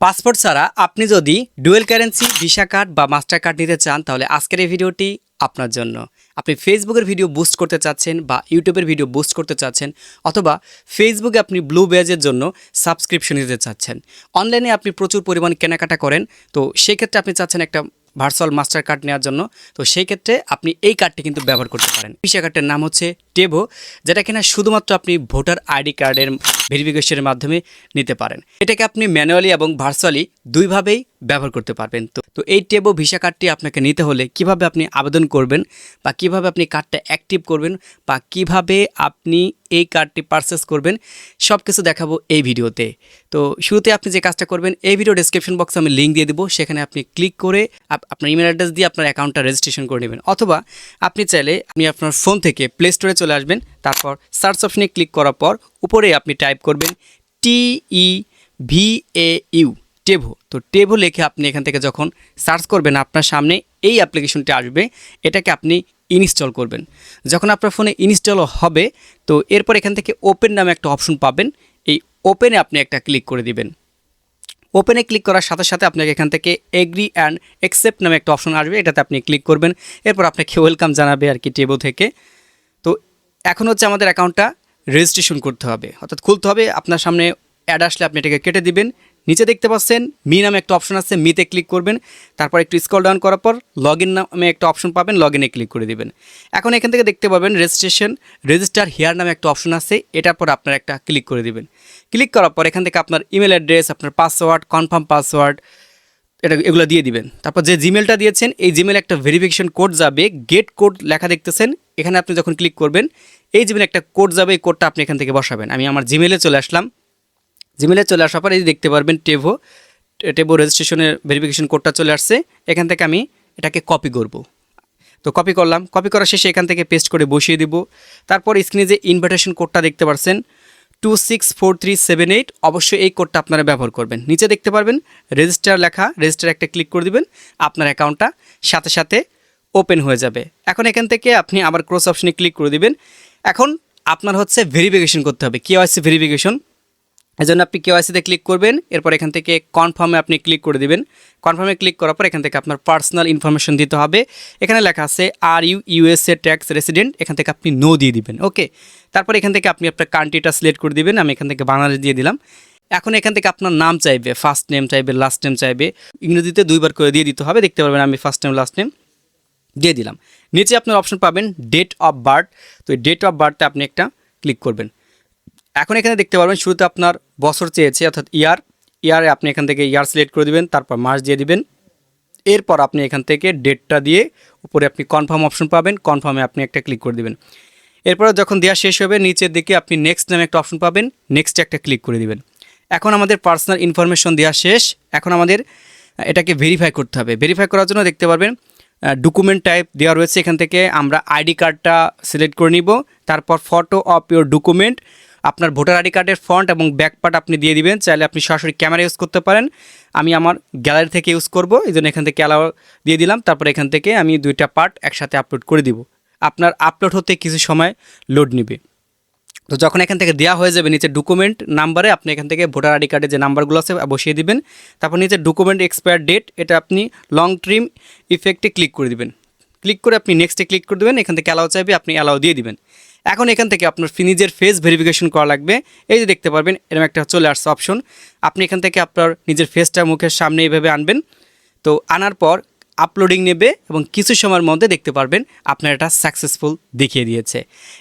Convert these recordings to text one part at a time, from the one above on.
Passport ছাড়া আপনি যদি ডুয়েল কারেন্সি, ভিসা কার্ড বা মাস্টার কার্ড নিতে চান, তাহলে আজকের এই ভিডিওটি আপনার জন্য। আপনি ফেসবুকের ভিডিও বুস্ট করতে চাচ্ছেন বা ইউটিউবের ভিডিও বুস্ট করতে চাচ্ছেন, অথবা ফেসবুকে আপনি ব্লু বেজের জন্য সাবস্ক্রিপশন নিতে চাচ্ছেন। অনলাইনে আপনি প্রচুর পরিমাণ কেনাকাটা করেন, তো সেই ক্ষেত্রে আপনি চাচ্ছেন একটা ভার্চুয়াল মাস্টার কার্ড নেওয়ার জন্য, তো সেই ক্ষেত্রে আপনি এই কার্ডটি কিন্তু ব্যবহার করতে পারেন। ভিসা কার্ডের নাম হচ্ছে টেভো যেটা কিনা শুধুমাত্র আপনি ভোটার আইডি কার্ডের ভেরিফিকেশনের মাধ্যমে নিতে পারেন। এটাকে আপনি ম্যানুয়ালি এবং ভার্চুয়ালি দুইভাবেই ব্যবহার করতে পারবেন। তো তো এই টেবো ভিসা কার্ডটি আপনাকে নিতে হলে কীভাবে আপনি আবেদন করবেন বা কীভাবে আপনি কার্ডটা অ্যাক্টিভ করবেন বা কীভাবে আপনি এই কার্ডটি পারচেস করবেন সব কিছু দেখাবো এই ভিডিওতে। তো শুরুতে আপনি যে কাজটা করবেন, এই ভিডিও ডেসক্রিপশন বক্সে আমি লিঙ্ক দিয়ে দেবো। সেখানে আপনি ক্লিক করে আপ- আপনার ইমেল অ্যাড্রেস দিয়ে আপনার অ্যাকাউন্টটা রেজিস্ট্রেশন করে নেবেন। অথবা আপনি চাইলে আপনি আপনার ফোন থেকে প্লে স্টোরে চলে আসবেন। তারপর সার্চ অপশনে ক্লিক করার পর উপরে আপনি টাইপ করবেন টিই ভি এ ইউ টেভো তো টেভো লিখে আপনি এখান থেকে যখন সার্চ করবেন আপনার সামনে এই অ্যাপ্লিকেশনটি আসবে, এটাকে আপনি ইনস্টল করবেন। যখন আপনার ফোনে ইনস্টল হবে, তো এরপর এখান থেকে ওপেন নামে একটা অপশন পাবেন। এই ওপেনে আপনি একটা ক্লিক করে দিবেন। ওপেনে ক্লিক করার সাথে সাথে আপনাকে এখান থেকে এগ্রি অ্যান্ড অ্যাকসেপ্ট নামে একটা অপশন আসবে, এটাতে আপনি ক্লিক করবেন। এরপর আপনাকে ওয়েলকাম জানাবে আর কি টেবো থেকে। এখন হচ্ছে আমাদের অ্যাকাউন্টটা রেজিস্ট্রেশন করতে হবে। অর্থাৎ খুলতে হবে, আপনার সামনে অ্যাড আসলে আপনি এটাকে কেটে দিবেন। নিচে দেখতে পাচ্ছেন, মি নামে একটা অপশন আছে, মিতে ক্লিক করবেন। তারপর একটু স্কল ডাউন করার পর লগ ইন নামে একটা অপশন পাবেন লগ ইনে ক্লিক করে দিবেন। এখন এখান থেকে দেখতে পাবেন রেজিস্ট্রেশন, রেজিস্টার হেয়ার নামে একটা অপশন আছে, এটার পর আপনার একটা ক্লিক করে দিবেন। ক্লিক করার পর এখান থেকে আপনার ইমেল অ্যাড্রেস, আপনার পাসওয়ার্ড, কনফার্ম পাসওয়ার্ড, এটা এগুলো দিয়ে দিবেন। তারপর যে জিমেলটা দিয়েছেন, এই জিমেলে একটা ভেরিফিকেশন কোড যাবে, গেট কোড লেখা দেখতেছেন এখানে আপনি যখন ক্লিক করবেন, এই জিমেলে একটা কোড যাবে, এই কোডটা আপনি এখান থেকে বসাবেন। আমি আমার জিমেলে চলে আসলাম। জিমেলে চলে আসার পর এই দেখতে পারবেন টেভো টেভো রেজিস্ট্রেশনের ভেরিফিকেশন কোডটা চলে আসছে। এখান থেকে আমি এটাকে কপি করব। তো কপি করলাম। কপি করার শেষে এখান থেকে পেস্ট করে বসিয়ে দিব। তারপর স্ক্রিনে যে ইনভিটেশন কোডটা দেখতে পাচ্ছেন two six four three seven eight অবশ্যই এই কোডটা আপনারা ব্যবহার করবেন। নিচে দেখতে পারবেন রেজিস্টার লেখা রেজিস্টার একটা ক্লিক করে দিবেন। আপনার অ্যাকাউন্টটা সাথে সাথে ওপেন হয়ে যাবে। এখন এখান থেকে আপনি আবার ক্রস অপশনে ক্লিক করে দিবেন। এখন আপনার হচ্ছে ভেরিফিকেশন করতে হবে কেওয়াইসি ভেরিফিকেশন এই জন্য আপনি কেওয়াইসিতে ক্লিক করবেন, এরপর এখান থেকে কনফার্মে আপনি ক্লিক করে দিবেন। কনফার্মে ক্লিক করার পর এখান থেকে আপনার পার্সোনাল ইনফরমেশন দিতে হবে। এখানে লেখা আছে are you USA tax resident এখান থেকে আপনি নো দিয়ে দিবেন ওকে তারপর এখান থেকে আপনি আপনার কান্ট্রিটা সিলেক্ট করে দিবেন, আমি এখান থেকে বাংলাদেশ দিয়ে দিলাম। এখন এখান থেকে আপনার নাম চাইবে ফার্স্ট নেম চাইবে লাস্ট নেম চাইবে। ইংরেজিতে দুইবার করে দিয়ে দিতে হবে, দেখতে পারবেন আমি ফার্স্ট নেম লাস্ট নেম দিয়ে দিলাম। নিচে আপনার অপশন পাবেন ডেট অফ বার্থ তো ডেট অফ বার্থে আপনি একটা ক্লিক করবেন। এখন এখানে দেখতে পারবেন শুরুতে আপনার বছর চেয়েছে, অর্থাৎ ইয়ার ইয়ারে আপনি এখান থেকে ইয়ার সিলেক্ট করে দিবেন, তারপর মাস দিয়ে দিবেন। এরপর আপনি এখান থেকে ডেটটা দিয়ে উপরে আপনি কনফার্ম অপশন পাবেন কনফার্মে আপনি একটা ক্লিক করে দেবেন। এরপর যখন দেওয়া শেষ হবে, নিচের দিকে আপনি নেক্সট নামে একটা অপশন পাবেন নেক্সটে একটা ক্লিক করে দিবেন। এখন আমাদের পার্সোনাল ইনফরমেশন দেওয়া শেষ। এখন আমাদের, এটাকে ভেরিফাই করতে হবে। ভেরিফাই করার জন্য দেখতে পারবেন ডকুমেন্ট টাইপ দেওয়া রয়েছে এখান থেকে। আমরা আইডি কার্ডটা সিলেক্ট করে নিব। তারপর ফটো অফ ইউর ডকুমেন্ট আপনার ভোটার আইডি কার্ডের ফ্রন্ট এবং ব্যাকপার্ট আপনি দিয়ে দিবেন। চাইলে আপনি সরাসরি ক্যামেরা ইউজ করতে পারেন। আমি আমার গ্যালারি থেকে ইউজ করব, এই জন্য এখান থেকে অ্যালাও দিয়ে দিলাম। তারপর এখান থেকে আমি দুইটা পার্ট একসাথে আপলোড করে দিব। আপনার আপলোড হতে কিছু সময় লোড নেবে। তো যখন এখান থেকে দেওয়া হয়ে যাবে নিচে ডকুমেন্ট নাম্বারে আপনি এখান থেকে ভোটার আইডি কার্ডের যে নাম্বারগুলো আছে, বসিয়ে দিবেন। তারপর নিচে ডকুমেন্ট এক্সপায়ার ডেট এটা আপনি লং ট্রিম ইফেক্টে ক্লিক করে দিবেন। ক্লিক করে আপনি নেক্সটে ক্লিক করে দেবেন, এখান থেকে অ্যালাও চাইবে, আপনি অ্যালাও দিয়ে দিবেন। এখন এখান থেকে আপনার নিজের ফেস ভেরিফিকেশন করা লাগবে। এই যে দেখতে পারবেন, এরকম একটা চলে আসছে অপশন আপনি এখান থেকে আপনার নিজের ফেসটা মুখের সামনে এইভাবে আনবেন। তো আনার পর আপলোডিং নেবে এবং কিছু সময়ের মধ্যে দেখতে পারবেন আপনার এটা সাকসেসফুল দেখিয়ে দিয়েছে।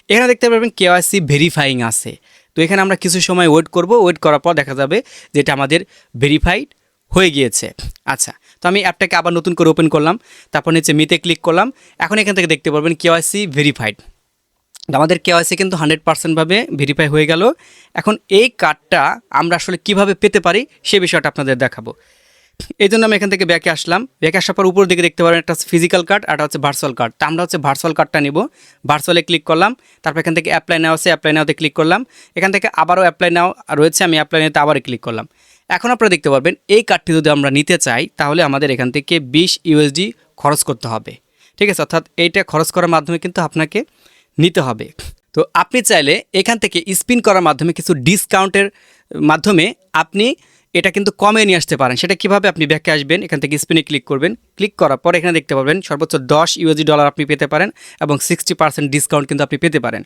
এখানে দেখতে পারবেন কে কেওয়াইসি ভেরিফাইং আছে। তো এখানে আমরা কিছু সময় ওয়েট করব। ওয়েট করার পর দেখা যাবে যে এটা আমাদের ভেরিফাইড হয়ে গিয়েছে। আচ্ছা তো আমি অ্যাপটাকে আবার নতুন করে ওপেন করলাম। তারপর নিচে মিতে ক্লিক করলাম। এখন এখান থেকে দেখতে পারবেন কে কেওয়াইসি ভেরিফাইড আমাদের কে কেওয়াইসি কিন্তু হান্ড্রেড পার্সেন্টভাবে ভেরিফাই হয়ে গেল। এখন এই কার্ডটা আমরা আসলে কীভাবে পেতে পারি সে বিষয়টা আপনাদের দেখাবো। এই জন্য আমি এখান থেকে ব্যাকে আসলাম। ব্যাকে আসার পর উপর দিকে দেখতে পারেন একটা ফিজিক্যাল কার্ড আর হচ্ছে ভার্চুয়াল কার্ড তা আমরা হচ্ছে ভার্চুয়াল কার্ডটা নিব। ভার্চুয়ালে ক্লিক করলাম, তারপর এখান থেকে অ্যাপ্লাই নেওয়া আছে অ্যাপ্লাই নেওয়াতে ক্লিক করলাম। এখান থেকে আবারও অ্যাপ্লাই নেওয়া রয়েছে, আমি অ্যাপ্লাই নিতে আবারও ক্লিক করলাম। এখন আপনারা দেখতে পারবেন, এই কার্ডটি যদি আমরা নিতে চাই, তাহলে আমাদের এখান থেকে বিশ ইউএসডি খরচ করতে হবে। ঠিক আছে, অর্থাৎ এইটা খরচ করার মাধ্যমে কিন্তু আপনাকে নিতে হবে। তো আপনি চাইলে এখান থেকে স্পিন করার মাধ্যমে কিছু ডিসকাউন্টের মাধ্যমে আপনি এটা কিন্তু কমে নিয়ে আসতে পারেন। সেটা কীভাবে আপনি ব্যাকে আসবেন, এখান থেকে স্পিনে ক্লিক করবেন। ক্লিক করার পর এখানে দেখতে পাবেন সর্বোচ্চ দশ ইউএসডি ডলার আপনি পেতে পারেন এবং সিক্সটি পার্সেন্ট ডিসকাউন্ট কিন্তু আপনি পেতে পারেন।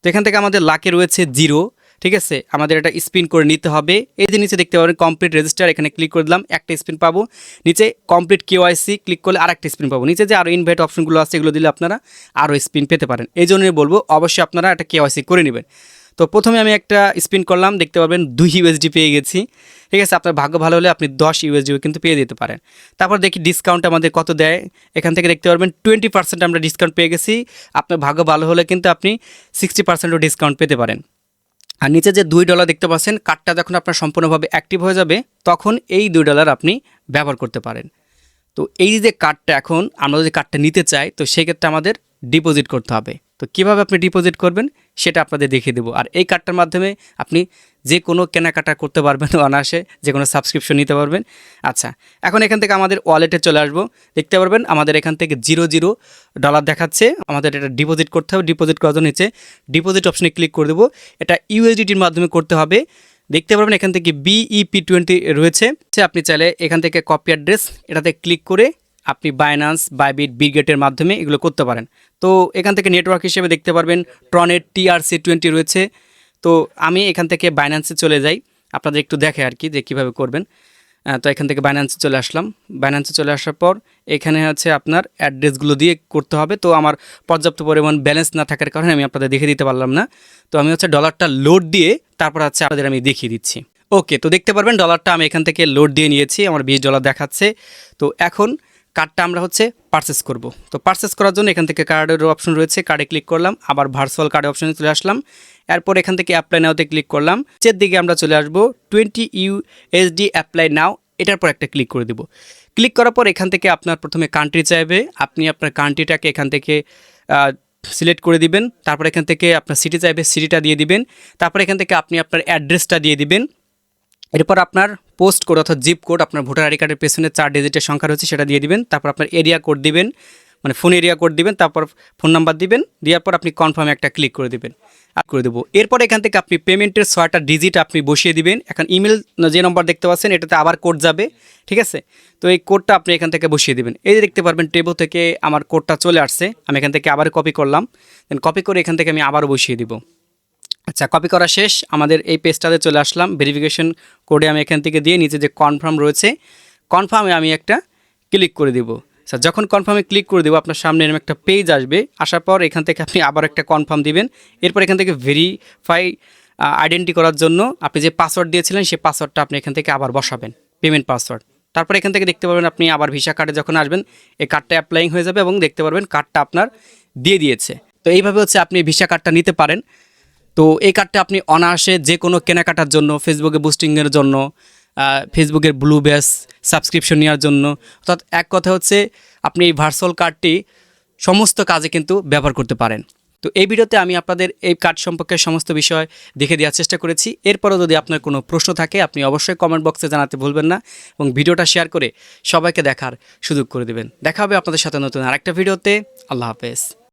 তো এখান থেকে আমাদের লাকে রয়েছে জিরো ঠিক আছে? আমাদের এটা স্পিন করে নিতে হবে। এই যে নিচে দেখতে পাবেন কমপ্লিট রেজিস্টার এখানে ক্লিক করে দিলাম, একটা স্পিন পাবো। নিচে কমপ্লিট কেওয়াইসি ক্লিক করলে আর একটা স্পিন পাবো। নিচে যে আরও ইনভাইট অপশনগুলো আছে, এগুলো দিলে আপনারা আরও স্পিন পেতে পারেন। এই জন্যই বলব, অবশ্যই আপনারা একটা কেওয়াইসি করে নেবেন। তো প্রথমে আমি একটা স্পিন করলাম, দেখতে পাবেন দুই ইউএসডি পেয়ে গেছি। ঠিক আছে, আপনার ভাগ্য ভালো হলে আপনি দশ ইউএসডিও কিন্তু পেয়ে যেতে পারেন। তারপর দেখি ডিসকাউন্ট আমাদের কত দেয়। এখান থেকে দেখতে পারবেন টোয়েন্টি পার্সেন্ট আমরা ডিসকাউন্ট পেয়ে গেছি। আপনার ভাগ্য ভালো হলে কিন্তু আপনি সিক্সটি পার্সেন্টও ডিসকাউন্ট পেতে পারেন। আর নিচে যে দুই ডলার দেখতে পাচ্ছেন কার্ডটা যখন আপনার সম্পূর্ণভাবে অ্যাক্টিভ হয়ে যাবে, তখন এই দুই ডলার আপনি ব্যবহার করতে পারেন। তো এই যে কার্ডটা এখন, আমরা যদি কার্ডটা নিতে চাই, তো সেক্ষেত্রে আমাদের ডিপোজিট করতে হবে। তো কীভাবে আপনি ডিপোজিট করবেন, সেটা আপনাদের দেখিয়ে দেবো। আর এই কার্ডটার মাধ্যমে আপনি যে কোনো কেনাকাটা করতে পারবেন অনায়াসে, যে কোনো সাবস্ক্রিপশন নিতে পারবেন। আচ্ছা এখন এখান থেকে আমাদের ওয়ালেটে চলে আসব। দেখতে পারবেন, আমাদের এখান থেকে জিরো জিরো ডলার দেখাচ্ছে। আমাদের এটা ডিপোজিট করতে হবে। ডিপোজিট করার জন্য নিচে ডিপোজিট অপশনে ক্লিক করে দেবো। এটা ইউএসডিটির মাধ্যমে করতে হবে। দেখতে পারবেন, এখান থেকে বিইপি টোয়েন্টি রয়েছে। সে আপনি চাইলে এখান থেকে কপি অ্যাড্রেস এটাতে ক্লিক করে আপনি বাইনান্স বাইবিট বিগেটের মাধ্যমে এগুলো করতে পারেন। তো এখান থেকে নেটওয়ার্ক হিসেবে দেখতে পারবেন ট্রনের টিআরসি টোয়েন্টি রয়েছে। তো আমি এখান থেকে বাইন্যান্সে চলে যাই। আপনাদের একটু দেখে আর কি যে কীভাবে করবেন। তো এখান থেকে বাইন্যান্সে চলে আসলাম। বাইন্যান্সে চলে আসার পর এখানে হচ্ছে আপনার অ্যাড্রেসগুলো দিয়ে করতে হবে। তো আমার পর্যাপ্ত পরিমাণ ব্যালেন্স না থাকার কারণে আমি আপনাদের দেখে দিতে পারলাম না। তো আমি হচ্ছে ডলারটা লোড দিয়ে তারপর হচ্ছে আপনাদের আমি দেখিয়ে দিচ্ছি। ওকে তো দেখতে পারবেন ডলারটা আমি এখান থেকে লোড দিয়ে নিয়েছি। আমার বিশ ডলার দেখাচ্ছে। তো এখন কার্ডটা আমরা হচ্ছে পারচেস করব। তো পারচেস করার জন্য এখান থেকে কার্ডের অপশন রয়েছে কার্ডে ক্লিক করলাম, আবার ভার্চুয়াল কার্ডের অপশনে চলে আসলাম। এরপর এখান থেকে অ্যাপ্লাই নাওতে ক্লিক করলাম। চের দিকে আমরা চলে আসব twenty USD apply now এটার পর একটা ক্লিক করে দেবো। ক্লিক করার পর এখান থেকে আপনার প্রথমে কান্ট্রি চাইবে, আপনি আপনার কান্ট্রিটাকে এখান থেকে সিলেক্ট করে দিবেন। তারপর এখান থেকে আপনার সিটি চাইবে সিটিটা দিয়ে দিবেন। তারপর এখান থেকে আপনি আপনার অ্যাড্রেসটা দিয়ে দিবেন। এরপর আপনার পোস্ট কোড অর্থাৎ জিপ কোড আপনার ভোটার আইডি কার্ডের পেছনে চার ডিজিটের সংখ্যা রয়েছে, সেটা দিয়ে দিবেন। তারপর আপনার এরিয়া কোড দিবেন মানে ফোন এরিয়া কোড দিবেন, তারপর ফোন নাম্বার দিবেন, দেওয়ার পর আপনি কনফার্মে একটা ক্লিক করে দিবেন করে দেবো। এরপর এখান থেকে আপনি পেমেন্টের ছয়টা ডিজিট আপনি বসিয়ে দিবেন। এখন ইমেল যে নম্বর দেখতে পাচ্ছেন, এটাতে আবার কোড যাবে, ঠিক আছে? তো এই কোডটা আপনি এখান থেকে বসিয়ে দিবেন। এই যে দেখতে পারবেন টেবো থেকে আমার কোডটা চলে আসছে, আমি এখান থেকে আবার কপি করলাম দেন কপি করে এখান থেকে আমি আবারও বসিয়ে দিব। আচ্ছা কপি করা শেষ। আমাদের এই পেজটাতে চলে আসলাম। ভেরিফিকেশন কোডে আমি এখান থেকে দিয়ে নিচে যে কনফার্ম রয়েছে কনফার্মে আমি একটা ক্লিক করে দিব। স্যার যখন কনফার্মে ক্লিক করে দেবো, আপনার সামনে এরকম একটা পেজ আসবে। আসার পর এখান থেকে আপনি আবার একটা কনফার্ম দিবেন। এরপর এখান থেকে ভেরিফাই আইডেন্টি করার জন্য আপনি যে পাসওয়ার্ড দিয়েছিলেন, সেই পাসওয়ার্ডটা আপনি এখান থেকে আবার বসাবেন। পেমেন্ট পাসওয়ার্ড তারপর এখান থেকে দেখতে পারবেন আপনি আবার ভিসা কার্ডে যখন আসবেন, এই কার্ডটা অ্যাপ্লাইং হয়ে যাবে এবং দেখতে পারবেন কার্ডটা আপনার দিয়ে দিয়েছে। তো এইভাবে হচ্ছে আপনি ভিসা কার্ডটা নিতে পারেন। তো এই কার্ডটা আপনি অনায়াসে যে কোনো কেনাকাটার জন্য ফেসবুকে বুস্টিংয়ের জন্য ফেসবুকের ব্লু ব্যাস সাবস্ক্রিপশন নেওয়ার জন্য, অর্থাৎ এক কথা হচ্ছে আপনি এই ভার্চুয়াল কার্ডটি সমস্ত কাজে কিন্তু ব্যবহার করতে পারেন। তো এই ভিডিওতে আমি আপনাদের এই কার্ড সম্পর্কে সমস্ত বিষয় দেখে দেওয়ার চেষ্টা করেছি। এরপরও যদি আপনার কোনো প্রশ্ন থাকে, আপনি অবশ্যই কমেন্ট বক্সে জানাতে ভুলবেন না এবং ভিডিওটা শেয়ার করে সবাইকে দেখার সুযোগ করে দেবেন। দেখা হবে আপনাদের সাথে নতুন আরেকটা ভিডিওতে আল্লাহ হাফেজ।